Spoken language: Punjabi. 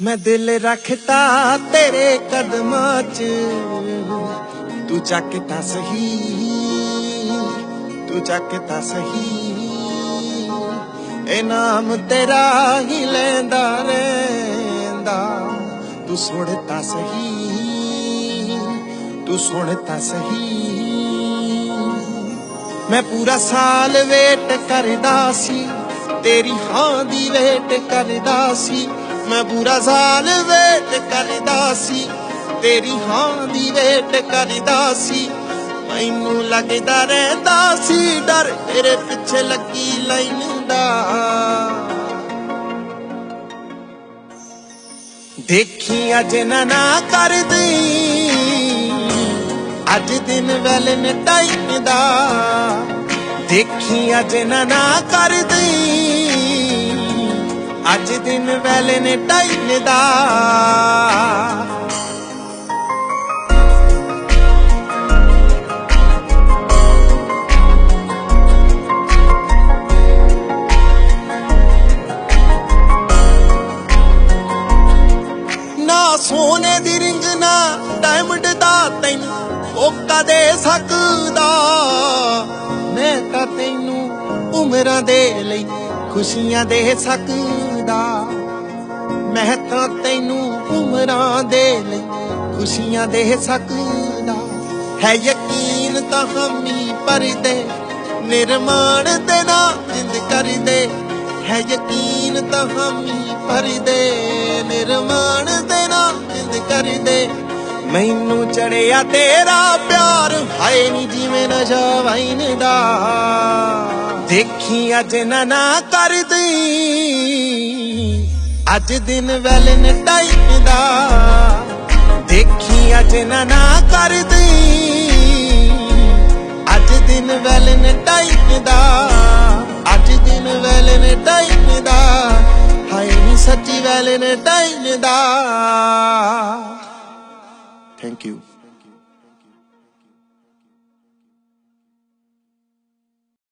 ਮੈਂ ਦਿਲ ਰੱਖਤਾ ਤੇਰੇ ਕਦਮਾਂ 'ਚ। ਤੂੰ ਚੱਕ ਤਾਂ ਸਹੀ, ਤੂੰ ਚੱਕ ਤਾਂ ਸਹੀ। ਇਹ ਨਾਮ ਤੇਰਾ ਹੀ ਲੈਂਦਾ ਰਹਿੰਦਾ। ਤੂੰ ਸੁਣ ਤਾਂ ਸਹੀ, ਤੂੰ ਸੁਣ ਤਾਂ ਸਹੀ। ਮੈਂ ਪੂਰਾ ਸਾਲ ਵੇਟ ਕਰਦਾ ਸੀ, ਤੇਰੀ ਹਾਂ ਦੀ ਵੇਟ ਕਰਦਾ ਸੀ। ਮੈਂ ਪੂਰਾ ਸਾਲ ਵੇਟ ਕਰਦਾ ਸੀ। ਤੇਰੀ ਹਾਂ ਦੀ ਵੇਟ ਕਰਦਾ ਸੀ। ਮੈਨੂੰ ਲੱਗਦਾ ਰਹਿੰਦਾ ਸੀ, ਡਰ ਤੇਰੇ ਪਿੱਛੇ ਲੱਗੀ ਲਾਈਨ ਦਾ ਦੇਖੀ ਅੱਜ ਨਾ ਨਾ ਕਰਦੀ, ਅੱਜ ਦਿਨ ਵੈਲੈਂਟਾਈਨ ਦਾ ਦੇਖੀ ਅੱਜ ਨਾ ਨਾ ਕਰਦੀ ਅੱਜ ਦਿਨ ਵੈਲੇ ਨੇ ਵੈਲੈਂਟਾਈਨ ਦਾ ਨਾ ਸੋਨੇ ਦੀ ਰਿੰਗ, ਨਾ ਡਾਇਮੰਡ ਦਾ ਤੈਨੂੰ ਕੋਕਾ ਦੇ ਸਕਦਾ। ਮੈਂ ਤਾਂ ਤੈਨੂੰ ਉਮਰਾਂ ਦੇ ਲਈ ਖੁਸ਼ੀਆਂ ਦੇ ਸਕਦਾ। ਮੈਂ ਤਾਂ ਤੈਨੂੰ ਉਮਰਾਂ ਦੇ ਲਈ, ਖੁਸ਼ੀਆਂ ਦੇ ਸਕਦਾ ਹੈ ਯਕੀਨ ਤਾਂ ਹਮੀ ਪਰਦੇ ਨਿਰਮਾਣ ਦੇ ਨਾ ਜਿੰਦ ਕਰਦੇ। ਹੈ ਯਕੀਨ ਤਾਂ ਹਮੀ ਪਰਦੇ ਨਿਰਮਾਣ ਦੇ ਨਾ ਜਿੰਦ ਕਰਦੇ। ਮੈਨੂੰ ਚੜਿਆ ਤੇਰਾ ਪਿਆਰ, ਹਾਏ ਨੀ ਜਿਵੇਂ ਨਸ਼ਾ ਵਾਈਨ ਦਾ। ਦੇਖੀ ਅੱਜ ਨਾ ਨਾ ਕਰਦੀ ਅੱਜ ਦਿਨ ਵੈਲੈਂਟਾਈਨ ਦਾ ਦੇਖੀ ਅੱਜ ਨਾ ਨਾ ਕਰਦੀ। ਅੱਜ ਦਿਨ ਵੈਲੈਂਟਾਈਨ ਦਾ ਅੱਜ ਦਿਨ ਵੈਲੈਂਟਾਈਨ ਦਾ ਹਾਈ ਸੱਚੀ ਵੈਲਨ ਵੈਲੈਂਟਾਈਨ ਦਾ ਥੈਂਕ ਯੂ